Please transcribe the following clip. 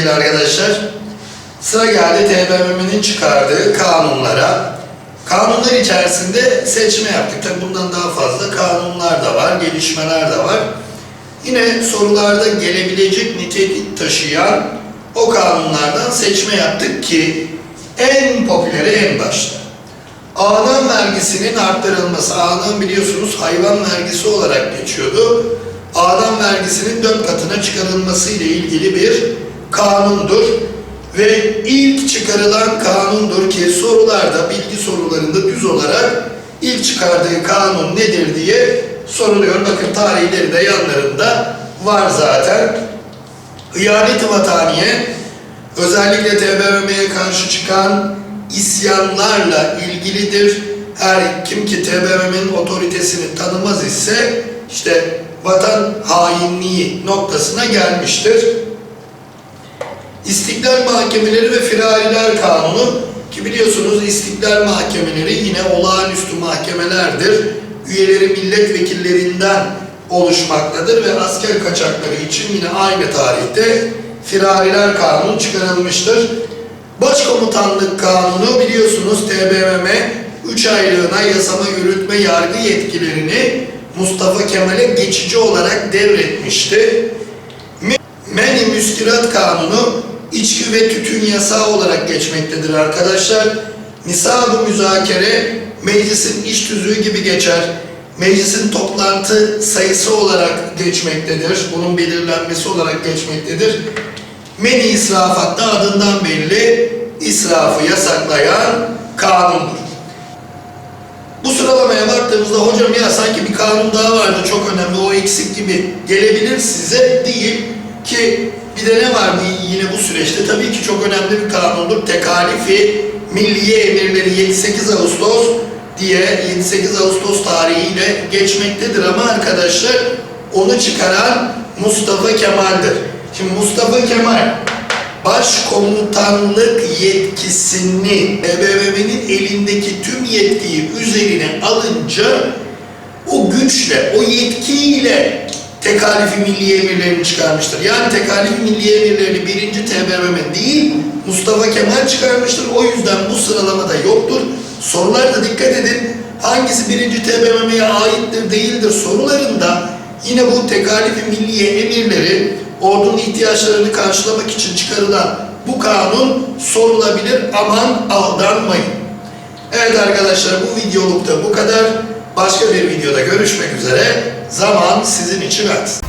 sevgili arkadaşlar. Sıra geldi TBMM'nin çıkardığı kanunlara. Kanunlar içerisinde seçme yaptık. Tabi bundan daha fazla kanunlar da var, gelişmeler de var. Yine sorularda gelebilecek nitelik taşıyan o kanunlardan seçme yaptık ki en popüleri en başta. Ağdan vergisinin arttırılması. Ağdan biliyorsunuz hayvan vergisi olarak geçiyordu. Ağdan vergisinin dört katına çıkarılması ile ilgili bir kanundur. Ve ilk çıkarılan kanundur ki sorularda, bilgi sorularında düz olarak ilk çıkardığı kanun nedir diye soruluyor. Bakın tarihleri de yanlarında var zaten. Hıyanet-i vataniye özellikle TBMM'ye karşı çıkan isyanlarla ilgilidir. Her kim ki TBMM'nin otoritesini tanımaz ise işte vatan hainliği noktasına gelmiştir. İstiklal Mahkemeleri ve Firariler Kanunu ki biliyorsunuz istiklal mahkemeleri yine olağanüstü mahkemelerdir. Üyeleri milletvekillerinden oluşmaktadır ve asker kaçakları için yine aynı tarihte Firariler Kanunu çıkarılmıştır. Başkomutanlık Kanunu biliyorsunuz TBMM 3 aylığına yasama, yürütme, yargı yetkilerini Mustafa Kemal'e geçici olarak devretmişti. Meni Müskirat Kanunu içki ve tütün yasağı olarak geçmektedir arkadaşlar. Nisab-ı müzakere meclisin iş tüzüğü gibi geçer. Meclisin toplantı sayısı olarak geçmektedir. Bunun belirlenmesi olarak geçmektedir. Meni israfat da adından belli israfı yasaklayan kanundur. Bu sıralamaya baktığımızda hocam ya sanki bir kanun daha vardı çok önemli o eksik gibi gelebilir size değil ki bir de ne var yine bu süreçte tabii ki çok önemli bir kanundur. Tekalifi Milliye Emirleri 7-8 Ağustos diye 7-8 Ağustos tarihiyle geçmektedir ama arkadaşlar onu çıkaran Mustafa Kemal'dir. Şimdi Mustafa Kemal başkomutanlık yetkisini BBV'nin elindeki tüm yetkiyi üzerine alınca o güçle, o yetkiyle tekalifi milli emirlerini çıkarmıştır. Yani tekalifi milli emirlerini birinci TBMM değil, Mustafa Kemal çıkarmıştır. O yüzden bu sıralamada yoktur. Sorularda dikkat edin. Hangisi birinci TBMM'ye aittir değildir sorularında yine bu tekalifi milliye emirleri ordunun ihtiyaçlarını karşılamak için çıkarılan bu kanun sorulabilir. Aman aldanmayın. Evet arkadaşlar bu videolukta bu kadar. Başka bir videoda görüşmek üzere. Zaman sizin için aksın.